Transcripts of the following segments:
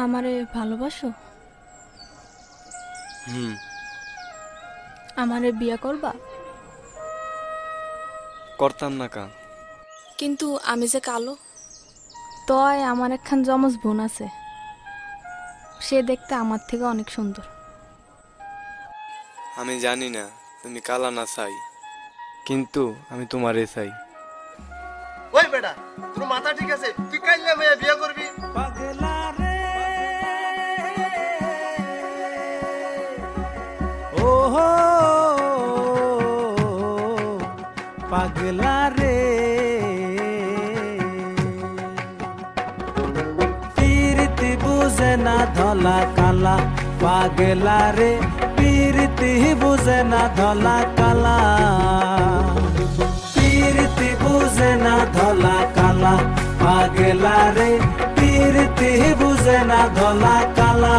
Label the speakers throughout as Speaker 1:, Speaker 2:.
Speaker 1: আমারে ভালোবাসো?
Speaker 2: হুম।
Speaker 1: আমারে বিয়া করবা?
Speaker 2: করতাম না কা।
Speaker 3: কিন্তু আমি যে কালো
Speaker 1: তয় আমার একখান জমজ বোন আছে। সে দেখতে আমার থেকে অনেক সুন্দর।
Speaker 2: আমি জানি না তুমি কালা না চাই কিন্তু আমি তোমারে চাই।
Speaker 4: ওই বেটা তোর মাথা ঠিক আছে তুই কাইলে মেয়ে বিয়ে করবি?
Speaker 5: পাগলা রে। পীরতি বুঝে না ধলা কালা, পাগলা রে। পীরতি বুঝে না ধলা কালা। পীরতি বুঝে না ধলা কালা, পাগলা রে। পীরতি বুঝে না ধলা কালা।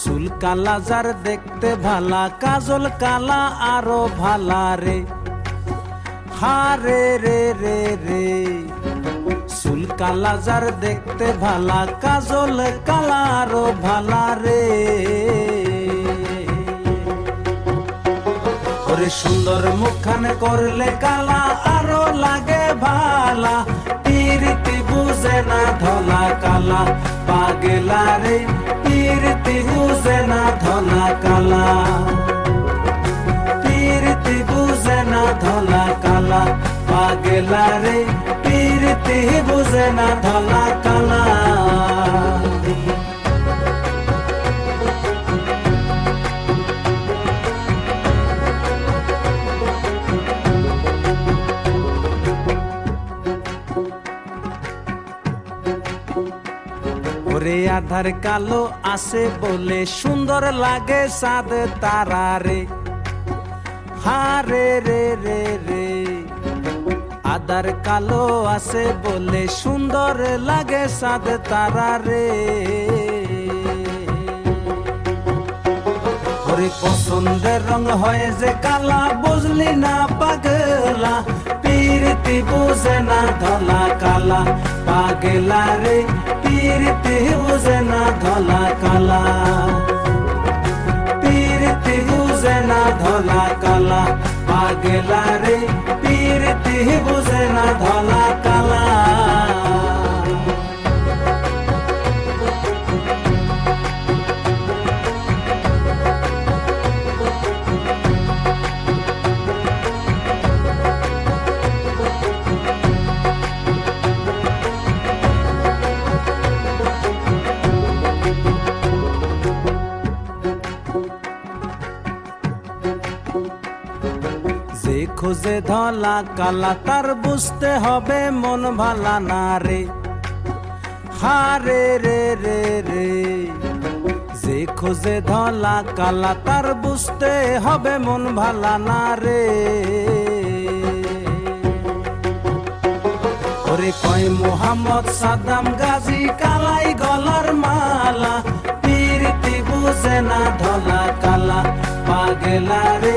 Speaker 5: চুল কালা যার দেখতে ভালা, কাজল কালা আরও ভালা রে। হারে রে রে রে চুল কালা যার দেখতে ভালা, কাজল কালা আরও ভালা রে। সুন্দর মুখখানে করলে কালা আরও লাগে ভালা, পীরিতি বুঝে না ধলা কালা। পাগলা রে, পীরিতি বুঝে না ধলা কালা। পীরিতি বুঝে না ধলা কালা। পাগেলা রে, পীরিতি বুঝে না ধলা কালা। ওরে আধার কালো আসে বলে সুন্দর লাগে সাদ তারা রে। হারে রে রে রে আধার কালো আসে বলে সুন্দর লাগে সাদ তারা রে। পছন্দের রং হয় যে কালা, বুঝলি না পাগলা, পীরতি বুঝে না ধলা কালা। পাগলা রে পীরতে বুঝে ধলা কালা পীরতে বুঝে না ধলা কালা পাগলা রে পীরতে বুঝে না ধলা খোঁজে ধলা কালা, তার বুঝতে হবে মন ভালা না রে। হারে রে রে রে, যে খোঁজে ধলা কালা, তার বুঝতে হবে মন ভালা না রে। ওরে কয় মোহাম্মদ সাদ্দাম গাজী, কালাই গলার মালা, পীরতি বুঝে না ধলা কালা, পাগলা রে।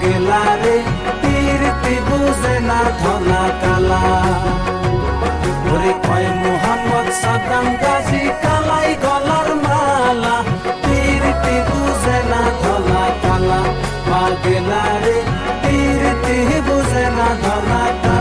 Speaker 5: পাগলা রে তীরতি বুঝে না ধনা কালা ওরে কয় মোহাম্মদ সাদাঙ্গা